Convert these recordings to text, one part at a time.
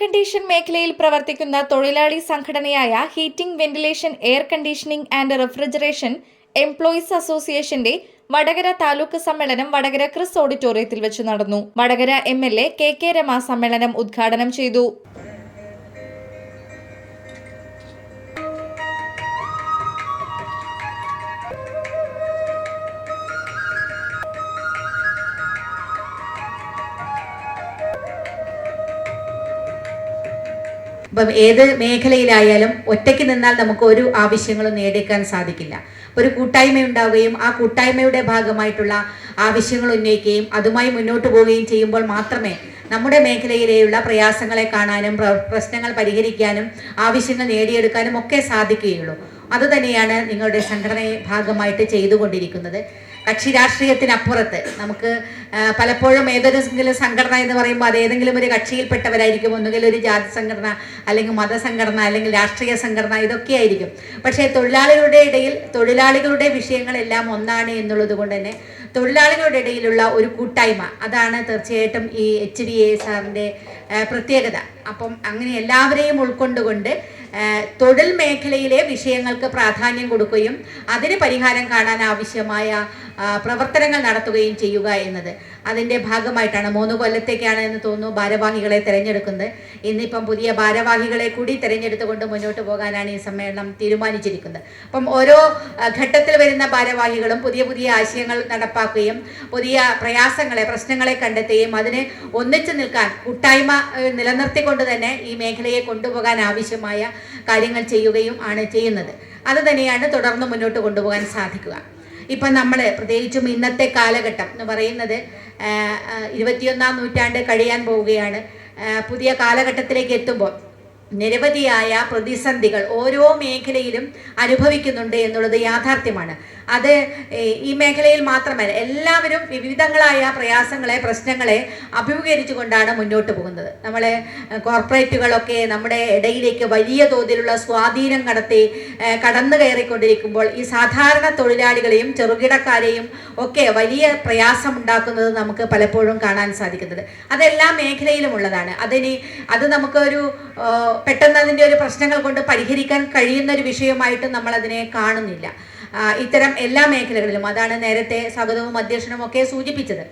Condition മേഖലയിൽ പ്രവർത്തിക്കുന്ന തൊഴിലാളി സംഘടനയായ heating ventilation air conditioning and refrigeration employees അസോസിയേഷന്റെ വടകര താലൂക്ക് സമ്മേളനം വടകര ക്രിസ് ഓഡിറ്റോറിയത്തിൽ വെച്ച് നടന്നു. Vadakara M L A K K Rama സമ്മേളനം ഉദ്ഘാടനം ചെയ്തു. ഇപ്പം ഏത് മേഖലയിലായാലും ഒറ്റയ്ക്ക് നിന്നാൽ നമുക്ക് ഒരു ആവശ്യങ്ങളും നേടിയെടുക്കാൻ സാധിക്കില്ല. ഒരു കൂട്ടായ്മ ഉണ്ടാവുകയും ആ കൂട്ടായ്മയുടെ ഭാഗമായിട്ടുള്ള ആവശ്യങ്ങൾ ഉന്നയിക്കുകയും അതുമായി മുന്നോട്ട് പോവുകയും ചെയ്യുമ്പോൾ മാത്രമേ നമ്മുടെ മേഖലയിലെയുള്ള പ്രയാസങ്ങളെ കാണാനും പ്രശ്നങ്ങൾ പരിഹരിക്കാനും ആവശ്യങ്ങൾ നേടിയെടുക്കാനും ഒക്കെ സാധിക്കുകയുള്ളൂ. അതുതന്നെയാണ് നിങ്ങളുടെ സംഘടനയെ ഭാഗമായിട്ട് ചെയ്തുകൊണ്ടിരിക്കുന്നത്. കക്ഷി രാഷ്ട്രീയത്തിനപ്പുറത്ത് നമുക്ക് പലപ്പോഴും ഏതൊരു സംഘടന എന്ന് പറയുമ്പോൾ അത് ഏതെങ്കിലും ഒരു കക്ഷിയിൽപ്പെട്ടവരായിരിക്കും. ഒന്നുകിൽ ഒരു ജാതി സംഘടന അല്ലെങ്കിൽ മതസംഘടന അല്ലെങ്കിൽ രാഷ്ട്രീയ സംഘടന ഇതൊക്കെ ആയിരിക്കും. പക്ഷേ തൊഴിലാളികളുടെ ഇടയിൽ തൊഴിലാളികളുടെ വിഷയങ്ങളെല്ലാം ഒന്നാണ് എന്നുള്ളത് കൊണ്ട് തന്നെ തൊഴിലാളികളുടെ ഇടയിലുള്ള ഒരു കൂട്ടായ്മ അതാണ് തീർച്ചയായിട്ടും ഈ എച്ച് ഡി എ സാറിന്റെ പ്രത്യേകത. അപ്പം അങ്ങനെ എല്ലാവരെയും ഉൾക്കൊണ്ടുകൊണ്ട് തൊഴിൽ മേഖലയിലെ വിഷയങ്ങൾക്ക് പ്രാധാന്യം കൊടുക്കുകയും അതിന് പരിഹാരം കാണാൻ ആവശ്യമായ പ്രവർത്തനങ്ങൾ നടത്തുകയും ചെയ്യുക എന്നത്. അതിന്റെ ഭാഗമായിട്ടാണ് മൂന്ന് കൊല്ലത്തേക്കാണ് എന്ന് തോന്നുന്നു ഭാരവാഹികളെ തിരഞ്ഞെടുക്കുന്നത്. ഇന്നിപ്പം പുതിയ ഭാരവാഹികളെ കൂടി തിരഞ്ഞെടുത്തുകൊണ്ട് മുന്നോട്ട് പോകാനാണ് ഈ സമ്മേളനം തീരുമാനിച്ചിരിക്കുന്നത്. അപ്പം ഓരോ ഘട്ടത്തിൽ വരുന്ന ഭാരവാഹികളും പുതിയ പുതിയ ആശയങ്ങൾ നടപ്പാക്കുകയും പുതിയ പ്രയാസങ്ങളെ പ്രശ്നങ്ങളെ കണ്ടെത്തുകയും അതിന് ഒന്നിച്ചു നിൽക്കാൻ കൂട്ടായ്മ നിലനിർത്തിക്കൊണ്ട് തന്നെ ഈ മേഖലയെ കൊണ്ടുപോകാൻ ആവശ്യമായ കാര്യങ്ങൾ ചെയ്യുകയും ആണ് ചെയ്യുന്നത്. അത് തന്നെയാണ് തുടർന്ന് മുന്നോട്ട് കൊണ്ടുപോകാൻ സാധിക്കുക. ഇപ്പം നമ്മൾ പ്രത്യേകിച്ചും ഇന്നത്തെ കാലഘട്ടം എന്ന് പറയുന്നത് ഇരുപത്തിയൊന്നാം നൂറ്റാണ്ട് കഴിയാൻ പോവുകയാണ്. പുതിയ കാലഘട്ടത്തിലേക്ക് എത്തുമ്പോൾ നിരവധിയായ പ്രതിസന്ധികൾ ഓരോ മേഖലയിലും അനുഭവിക്കുന്നുണ്ട് എന്നുള്ളത് യാഥാർത്ഥ്യമാണ്. അത് ഈ മേഖലയിൽ മാത്രമല്ല എല്ലാവരും വിവിധങ്ങളായ പ്രയാസങ്ങളെ പ്രശ്നങ്ങളെ അഭിമുഖീകരിച്ചുകൊണ്ടാണ് മുന്നോട്ട് പോകുന്നത്. നമ്മളെ ഏ, കോർപ്പറേറ്റുകളൊക്കെ നമ്മുടെ ഇടയിലേക്ക് വലിയ തോതിലുള്ള സ്വാധീനം കടത്തി കടന്നു കയറിക്കൊണ്ടിരിക്കുമ്പോൾ ഈ സാധാരണ തൊഴിലാളികളെയും ചെറുകിടക്കാരെയും ഒക്കെ വലിയ പ്രയാസം ഉണ്ടാക്കുന്നത് നമുക്ക് പലപ്പോഴും കാണാൻ സാധിക്കുന്നത്. അതെല്ലാ മേഖലയിലും ഉള്ളതാണ്. അതിന് അത് നമുക്കൊരു പെട്ടെന്ന് അതിന്റെ ഒരു പ്രശ്നങ്ങൾ കൊണ്ട് പരിഹരിക്കാൻ കഴിയുന്ന ഒരു വിഷയമായിട്ട് നമ്മൾ അതിനെ കാണുന്നില്ല ഇത്തരം എല്ലാ മേഖലകളിലും അതാണ് നേരത്തെ സ്വാഗതവും അധ്യക്ഷനും ഒക്കെ സൂചിപ്പിച്ചത്.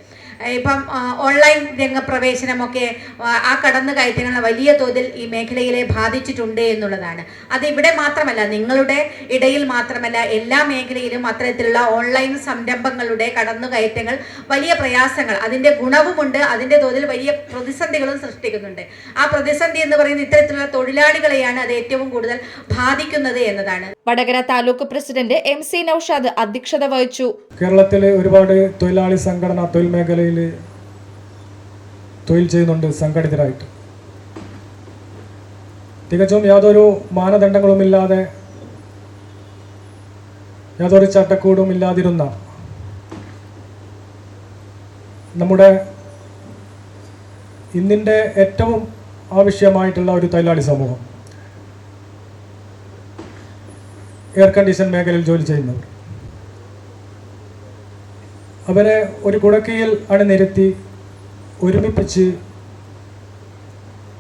ഇപ്പം ഓൺലൈൻ രംഗപ്രവേശനമൊക്കെ ആ, കടന്നു കയറ്റങ്ങളെ വലിയ തോതിൽ ഈ മേഖലയിലെ ബാധിച്ചിട്ടുണ്ട് എന്നുള്ളതാണ്. അത് ഇവിടെ മാത്രമല്ല നിങ്ങളുടെ ഇടയിൽ മാത്രമല്ല എല്ലാ മേഖലയിലും അത്തരത്തിലുള്ള ഓൺലൈൻ സംരംഭങ്ങളുടെ കടന്നു കയറ്റങ്ങൾ വലിയ പ്രയാസങ്ങൾ അതിന്റെ ഗുണവുമുണ്ട് അതിന്റെ തോതിൽ വലിയ പ്രതിസന്ധികളും സൃഷ്ടിക്കുന്നുണ്ട്. ആ പ്രതിസന്ധി എന്ന് പറയുന്നത് ഇത്തരത്തിലുള്ള തൊഴിലാളികളെയാണ് അത് ഏറ്റവും കൂടുതൽ ബാധിക്കുന്നത് എന്നതാണ്. Vadakara taluk president M C Naushad അധ്യക്ഷത വഹിച്ചു. കേരളത്തിലെ ഒരുപാട് തൊഴിലാളി സംഘടന തൊഴിൽ മേഖലയിൽ തൊഴിൽ ചെയ്യുന്നുണ്ട് സംഘടിതരായിട്ട്. തികച്ചും യാതൊരു മാനദണ്ഡങ്ങളുമില്ലാതെ യാതൊരു ചട്ടക്കൂടും ഇല്ലാതിരുന്ന നമ്മുടെ ഇന്നിന്റെ ഏറ്റവും ആവശ്യമായിട്ടുള്ള ഒരു തൊഴിലാളി സമൂഹം. എയർ കണ്ടീഷൻ മേഖലയിൽ ജോലി ചെയ്യുന്നവർ. അവരെ ഒരു കുടക്കീയിൽ അണിനിരത്തി ഒരുമിപ്പിച്ച്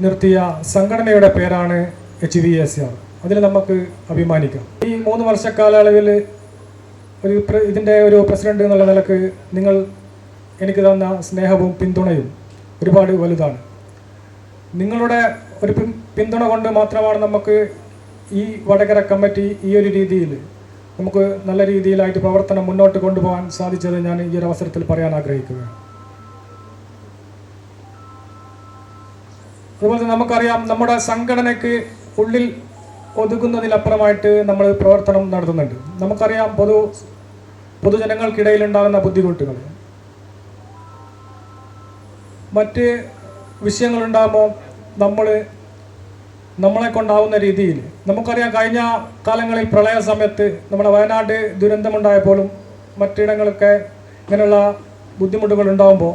നിർത്തിയ സംഘടനയുടെ പേരാണ് എച്ച് വി എസ് ആർ അതിൽ നമുക്ക് അഭിമാനിക്കാം. ഈ മൂന്ന് വർഷക്കാലയളവിൽ ഒരു ഇതിന്റെ ഒരു പ്രസിഡന്റ് എന്നുള്ള നിലയ്ക്ക് നിങ്ങൾ എനിക്ക് തന്ന സ്നേഹവും പിന്തുണയും ഒരുപാട് വലുതാണ്. നിങ്ങളുടെ ഒരു പിന്തുണ കൊണ്ട് മാത്രമാണ് നമുക്ക് ഈ വടകര കമ്മിറ്റി ഈ ഒരു രീതിയിൽ നമുക്ക് നല്ല രീതിയിലായിട്ട് പ്രവർത്തനം മുന്നോട്ട് കൊണ്ടുപോകാൻ സാധിച്ചത് ഞാൻ ഈ ഒരു അവസരത്തിൽ പറയാൻ ആഗ്രഹിക്കുകയാണ്. അതുപോലെ നമുക്കറിയാം നമ്മുടെ സംഘടനയ്ക്ക് ഉള്ളിൽ ഒതുക്കുന്നതിലപ്പുറമായിട്ട് നമ്മൾ പ്രവർത്തനം നടത്തുന്നുണ്ട്. നമുക്കറിയാം പൊതു പൊതുജനങ്ങൾക്കിടയിൽ ഉണ്ടാകുന്ന ബുദ്ധിമുട്ടുകൾ. മറ്റ് വിഷയങ്ങളുണ്ടാകുമ്പോൾ നമ്മൾ നമ്മളെ കൊണ്ടാവുന്ന രീതിയിൽ. നമുക്കറിയാം കഴിഞ്ഞ കാലങ്ങളിൽ പ്രളയ സമയത്ത് നമ്മുടെ വയനാട് ദുരന്തമുണ്ടായപ്പോഴും മറ്റിടങ്ങളൊക്കെ ഇങ്ങനെയുള്ള ബുദ്ധിമുട്ടുകൾ ഉണ്ടാകുമ്പോൾ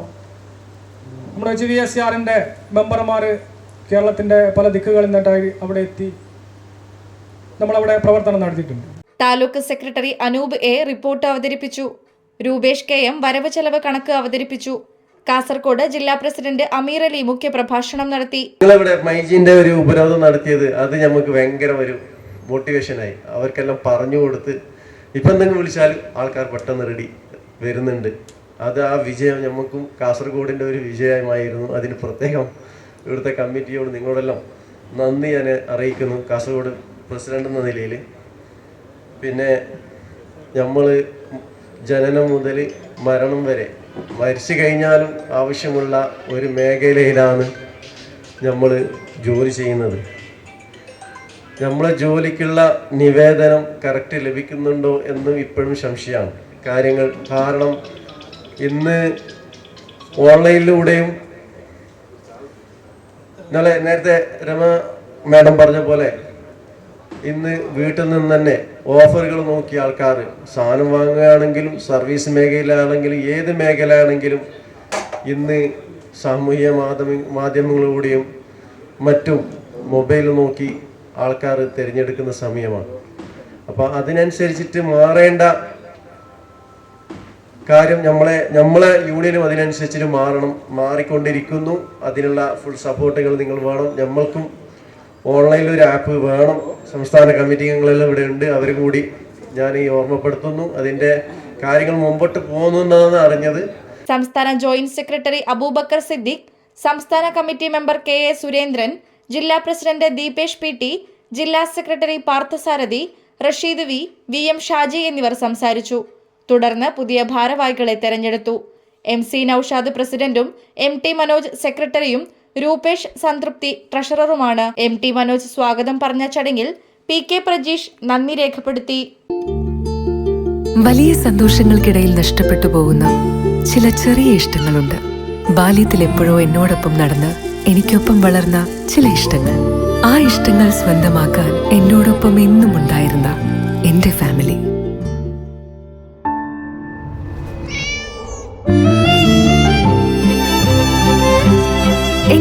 നമ്മുടെ ജി വി എസ് ആറിന്റെ മെമ്പർമാർ കേരളത്തിന്റെ പല ദിക്കുകളിൽ നിന്നിട്ടായി അവിടെ എത്തി നമ്മളവിടെ പ്രവർത്തനം നടത്തിയിട്ടുണ്ട്. Taluk secretary Anoop A report അവതരിപ്പിച്ചു. രൂപേഷ് കെ എം വരവ് ചെലവ് കണക്ക് അവതരിപ്പിച്ചു. കാസർകോട് ജില്ലാ പ്രസിഡന്റ് അമീർ അലി മുഖ്യപ്രഭാഷണം നടത്തി. മൈജിന്റെ ഒരു ഉപരോധം നടത്തിയത് അത് നമുക്ക് ഭയങ്കര ഒരു മോട്ടിവേഷനായി അവർക്കെല്ലാം പറഞ്ഞു കൊടുത്ത് ഇപ്പം എന്തെങ്കിലും വിളിച്ചാൽ ആൾക്കാർ പെട്ടെന്ന് റെഡി വരുന്നുണ്ട്. അത് ആ വിജയം നമുക്കും കാസർഗോഡിന്റെ ഒരു വിജയമായിരുന്നു. അതിന് പ്രത്യേകം ഇവിടുത്തെ കമ്മിറ്റിയോട് നിങ്ങളോടെല്ലാം നന്ദി ഞാൻ അറിയിക്കുന്നു. കാസർഗോഡ് പ്രസിഡന്റ് എന്ന നിലയിൽ പിന്നെ നമ്മൾ ജനനം മുതൽ മരണം വരെ മരിച്ചു കഴിഞ്ഞാലും ആവശ്യമുള്ള ഒരു മേഖലയിലാണ് നമ്മൾ ജോലി ചെയ്യുന്നത്. നമ്മളെ ജോലിക്കുള്ള നിവേദനം കറക്റ്റ് ലഭിക്കുന്നുണ്ടോ എന്നും ഇപ്പോഴും സംശയമാണ്. കാര്യങ്ങൾ കാരണം ഇന്ന് ഓൺലൈനിലൂടെയും ഇന്നലെ നേരത്തെ രമ മാഡം പറഞ്ഞ പോലെ ഇന്ന് വീട്ടിൽ നിന്ന് തന്നെ ഓഫറുകൾ നോക്കിയ ആൾക്കാർ സാധനം വാങ്ങുകയാണെങ്കിലും സർവീസ് മേഖലയിലാണെങ്കിലും ഏത് മേഖലയാണെങ്കിലും ഇന്ന് സാമൂഹ്യ മാധ്യമ മാധ്യമങ്ങളിലൂടെയും മറ്റും മൊബൈൽ നോക്കി ആൾക്കാർ തിരഞ്ഞെടുക്കുന്ന സമയമാണ്. അപ്പോൾ അതിനനുസരിച്ചിട്ട് മാറേണ്ട കാര്യം നമ്മളെ നമ്മളെ യൂണിയനും അതിനനുസരിച്ചിട്ട് മാറണം മാറിക്കൊണ്ടിരിക്കുന്നു. അതിനുള്ള ഫുൾ സപ്പോർട്ടുകൾ നിങ്ങൾ വേണം. നമ്മൾക്കും ഓൺലൈനിൽ ഒരു ആപ്പ് വേണം. സംസ്ഥാന കമ്മിറ്റി അംഗങ്ങളെല്ലാം ഇവിടെ ഉണ്ട്. അവർ കൂടി ഞാൻ ഈ ഓർമ്മപ്പെടുത്തുന്നു. അതിന്റെ കാര്യങ്ങൾ മുമ്പോട്ട് പോകുന്നുണ്ടെന്നാണ് അറിഞ്ഞത്. സംസ്ഥാന ജോയിന്റ് സെക്രട്ടറി അബൂബക്കർ സിദ്ദിഖ് സംസ്ഥാന committee member K A Surendran ജില്ലാ പ്രസിഡന്റ് ദീപേഷ് പി ടി ജില്ലാ secretary Parthasarathy Rasheed V V M Shaji എന്നിവർ സംസാരിച്ചു. തുടർന്ന് പുതിയ ഭാരവാഹികളെ തെരഞ്ഞെടുത്തു. എം സി നൌഷാദ് പ്രസിഡന്റും എം ടി മനോജ് സെക്രട്ടറിയും രൂപേഷ് സംതൃപ്തി ട്രഷററുമാണ്. എം ടി മനോജ് സ്വാഗതം പറഞ്ഞ ചടങ്ങിൽ പി കെ പ്രജീഷ് നന്ദി രേഖപ്പെടുത്തി. വലിയ സന്തോഷങ്ങൾക്കിടയിൽ നഷ്ടപ്പെട്ടു പോകുന്ന ചില ചെറിയ ഇഷ്ടങ്ങളുണ്ട്. ബാല്യത്തിൽ എപ്പോഴോ എന്നോടൊപ്പം നടന്ന് എനിക്കൊപ്പം വളർന്ന ചില ഇഷ്ടങ്ങൾ. ആ ഇഷ്ടങ്ങൾ സ്വന്തമാക്കാൻ എന്നോടൊപ്പം എന്നും ഉണ്ടായിരുന്ന എന്റെ ഫാമിലി.